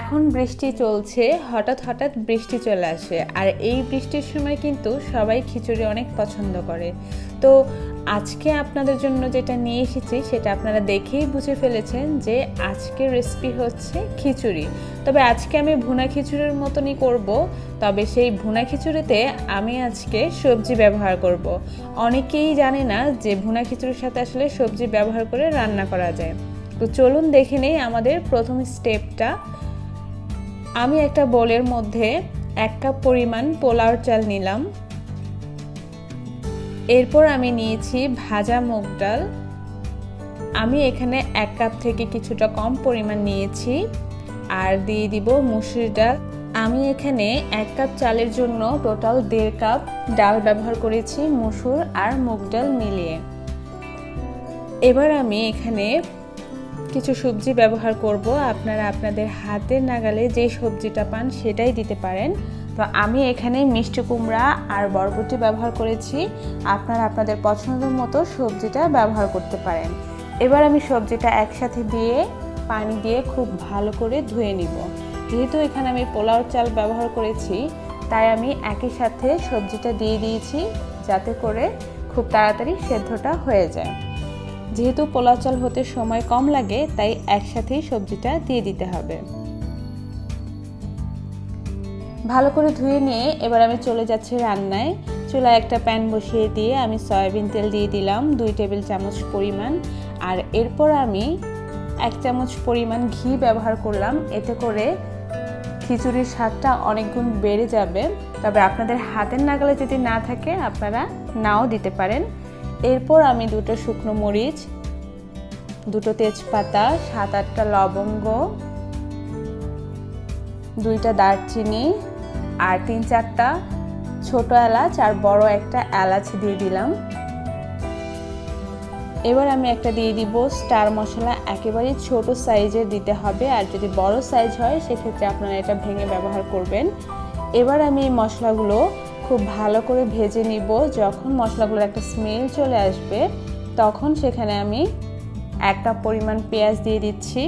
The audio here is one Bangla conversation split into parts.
এখন বৃষ্টি চলছে, হঠাৎ হঠাৎ বৃষ্টি চলে আসে। আর এই বৃষ্টির সময় কিন্তু সবাই খিচুড়ি অনেক পছন্দ করে। তো আজকে আপনাদের জন্য যেটা নিয়ে এসেছি, সেটা আপনারা দেখেই বুঝে ফেলেছেন যে আজকের রেসিপি হচ্ছে খিচুড়ি। তবে আজকে আমি ভুনা খিচুড়ির মতনই করব, তবে সেই ভুনা খিচুড়িতে আমি আজকে সবজি ব্যবহার করব। অনেকেই জানে না যে ভুনা খিচুড়ির সাথে আসলে সবজি ব্যবহার করে রান্না করা যায়। তো চলুন দেখে নেই আমাদের প্রথম স্টেপটা আমি একটা বোলের মধ্যে এক কাপ পরিমাণ পোলাওর চাল নিলাম। এরপর আমি নিয়েছি ভাজা মুগ ডাল। আমি এখানে এক কাপ থেকে কিছুটা কম পরিমাণ নিয়েছি আর দিয়ে দিব মুসুর ডাল। আমি এখানে এক কাপ চালের জন্য টোটাল দেড় কাপ ডাল ব্যবহার করেছি, মুসুর আর মুগ ডাল মিলিয়ে। এবার আমি এখানে কিছু সবজি ব্যবহার করব। আপনারা আপনাদের হাতের নাগালে যে সবজিটা পান সেটাই দিতে পারেন। তো আমি এখানে মিষ্টি কুমড়া আর বরবটি ব্যবহার করেছি। আপনারা আপনাদের পছন্দ মতো সবজিটা ব্যবহার করতে পারেন। এবার আমি সবজিটা একসাথে দিয়ে পানি দিয়ে খুব ভালো করে ধুয়ে নিব। যেহেতু এখানে আমি পোলাও চাল ব্যবহার করেছি, তাই আমি একই সাথে সবজিটা দিয়ে দিয়েছি যাতে করে খুব তাড়াতাড়ি সেদ্ধটা হয়ে যায়। যেহেতু পোলাও চাল হতে সময় কম লাগে, তাই একসাথেই সবজিটা দিয়ে দিতে হবে। ভালো করে ধুয়ে নিয়ে এবার আমি চলে যাচ্ছি রান্নায়। চুলায় একটা প্যান বসিয়ে দিয়ে আমি সয়াবিন তেল দিয়ে দিলাম, দুই টেবিল চামচ পরিমাণ। আর এরপর আমি এক চামচ পরিমাণ ঘি ব্যবহার করলাম, এতে করে খিচুড়ির স্বাদটা অনেক গুণ বেড়ে যাবে। তবে আপনাদের হাতের নাগালে যদি না থাকে, আপনারা নাও দিতে পারেন। এরপর আমি দুটো শুকনো মরিচ, দুটো তেজপাতা, সাত আটটা লবঙ্গ, দুইটা দারচিনি, আর তিন চারটা ছোট এলাচ আর বড় একটা এলাচ দিয়ে দিলাম। এবার আমি একটা দিয়ে দিব স্টার মশলা একেবারেই ছোট সাইজের দিতে হবে, আর যদি বড় সাইজ হয়, সেক্ষেত্রে আপনারা এটা ভেঙে ব্যবহার করবেন। এবার আমি এই মশলাগুলো খুব ভালো করে ভেজে নিব। যখন মশলাগুলোর একটা স্মেল চলে আসবে, তখন সেখানে আমি এক কাপ পরিমাণ পেঁয়াজ দিয়ে দিচ্ছি।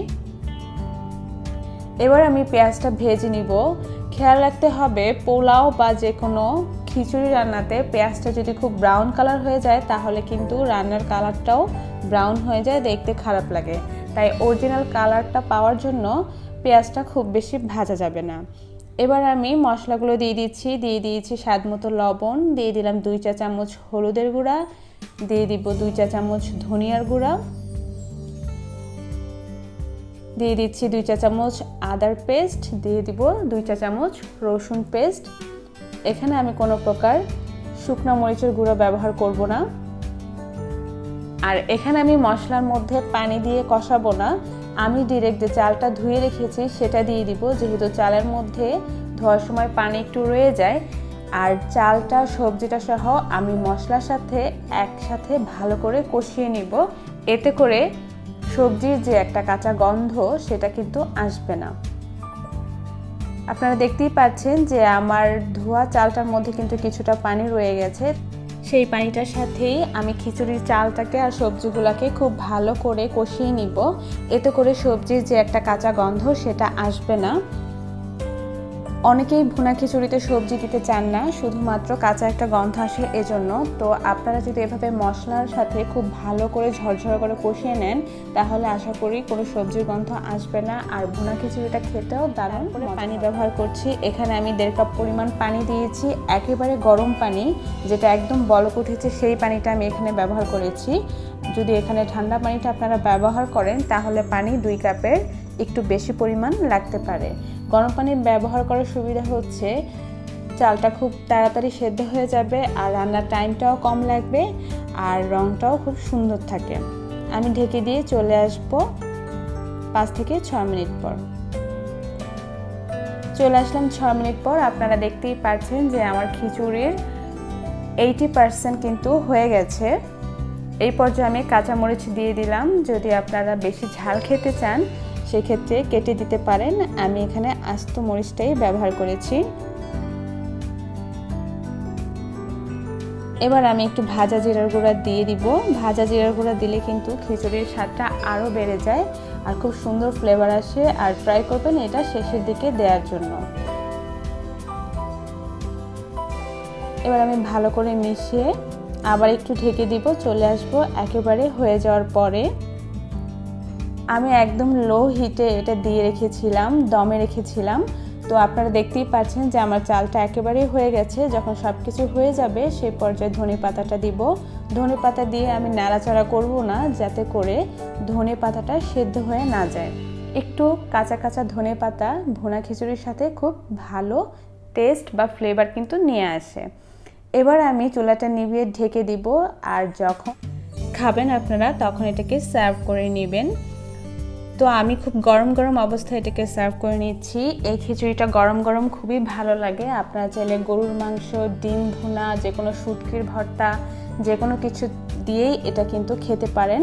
এবার আমি পেঁয়াজটা ভেজে নিব। খেয়াল রাখতে হবে, পোলাও বা যে কোনো খিচুড়ি রান্নাতে পেঁয়াজটা যদি খুব ব্রাউন কালার হয়ে যায়, তাহলে কিন্তু রান্নার কালারটাও ব্রাউন হয়ে যায়, দেখতে খারাপ লাগে। তাই অরিজিনাল কালারটা পাওয়ার জন্য পেঁয়াজটা খুব বেশি ভাজা যাবে না। এবার আমি মশলাগুলো দিয়ে দিচ্ছি, দিয়ে দিয়েছি স্বাদ মতো লবণ, দিয়ে দিলাম দুই চা চামচ হলুদের গুঁড়া, দিয়ে দিব দুই চা চামচ ধনিয়ার গুঁড়া, দিয়ে দিচ্ছি দুই চা চামচ আদার পেস্ট, দিয়ে দিব দুই চা চামচ রসুন পেস্ট। এখানে আমি কোনো প্রকার শুকনো মরিচের গুঁড়ো ব্যবহার করব না। আর এখানে আমি মশলার মধ্যে পানি দিয়ে কষাবো না। আমি ডিরেক্ট যে চালটা ধুয়ে রেখেছি, সেটা দিয়ে দিব। যেহেতু চালের মধ্যে ধোয়ার সময় পানি একটু রয়ে যায়, আর চালটা, সবজিটা সহ আমি মশলার সাথে একসাথে ভালো করে কষিয়ে নিব। এতে করে সবজির যে একটা কাঁচা গন্ধ, সেটা কিন্তু আসবে না। আপনারা দেখতেই পাচ্ছেন যে আমার ধোয়া চালটার মধ্যে কিন্তু কিছুটা পানি রয়ে গেছে। সেই পানিটার সাথেই আমি খিচুড়ির চালটাকে আর সবজিগুলোকে খুব ভালো করে কষিয়ে নিব। এতে করে সবজির যে একটা কাঁচা গন্ধ সেটা আসবে না। অনেকেই ভুনা খিচুড়িতে সবজি দিতে চান না শুধুমাত্র কাঁচা একটা গন্ধ আসে এজন্য। তো আপনারা যদি এভাবে মশলার সাথে খুব ভালো করে ঝরঝরা করে কষিয়ে নেন তাহলে আশা করি কোনো সবজির গন্ধ আসবে না। আর ভুনা খিচুড়িটা খেতেও দারুণ করে পানি ব্যবহার করছি। এখানে আমি দেড় কাপ পরিমাণ পানি দিয়েছি। একেবারে গরম পানি যেটা একদম বলক উঠেছে সেই পানিটা আমি এখানে ব্যবহার করেছি। যদি এখানে ঠান্ডা পানিটা আপনারা ব্যবহার করেন তাহলে পানি দুই কাপের একটু বেশি পরিমাণ লাগতে পারে। গরম পানি ব্যবহার করার সুবিধা হচ্ছে, চালটা খুব তাড়াতাড়ি সেদ্ধ হয়ে যাবে আর রান্নার টাইমটাও কম লাগবে আর রঙটাও খুব সুন্দর থাকে। আমি ঢেকে দিয়ে চলে আসব পাঁচ থেকে ছ মিনিট পর। চলে আসলাম ছ মিনিট পর। আপনারা দেখতেই পাচ্ছেন যে আমার খিচুড়ির এইটি পার্সেন্ট কিন্তু হয়ে গেছে। এই পর্যায়ে আমি কাঁচামরিচ দিয়ে দিলাম। যদি আপনারা বেশি ঝাল খেতে চান সেক্ষেত্রে কেটে দিতে পারেন। আমি এখানে আস্ত মরিচটাই ব্যবহার করেছি। এবার আমি একটু ভাজা জিরার গুঁড়া দিয়ে দিব। ভাজা জিরার গুঁড়া দিলে কিন্তু খিচুড়ির স্বাদটা আরও বেড়ে যায় আর খুব সুন্দর ফ্লেভার আসে আর ট্রাই করবেন এটা শেষের দিকে দেওয়ার জন্য। এবার আমি ভালো করে মিশিয়ে আবার একটু ঢেকে দিব। চলে আসব একেবারে হয়ে যাওয়ার পরে। আমি একদম লো হিটে এটা দিয়ে রেখেছিলাম, দমে রেখেছিলাম। তো আপনারা দেখতেই পাচ্ছেন যে আমার চালটা একেবারেই হয়ে গেছে। যখন সব কিছু হয়ে যাবে সেই পর্যায়ে ধনে পাতাটা দিব। ধনে পাতা দিয়ে আমি নাড়াচাড়া করব না, যাতে করে ধনে পাতাটা সেদ্ধ হয়ে না যায়। একটু কাঁচা কাঁচা ধনে পাতা, ভুনা খিচুড়ির সাথে খুব ভালো টেস্ট বা ফ্লেভার কিন্তু নিয়ে আসে। এবার আমি চুলাটা নিভিয়ে ঢেকে দিব, আর যখন খাবেন আপনারা, তখন এটাকে সার্ভ করে নেবেন। তো আমি খুব গরম গরম অবস্থায় এটাকে সার্ভ করে নিচ্ছি। এই খিচুড়িটা গরম গরম খুবই ভালো লাগে। আপনারা চাইলে গরুর মাংস, ডিম, ভুনা যে কোনো শুটকির ভর্তা যে কোনো কিছু দিয়েই এটা কিন্তু খেতে পারেন।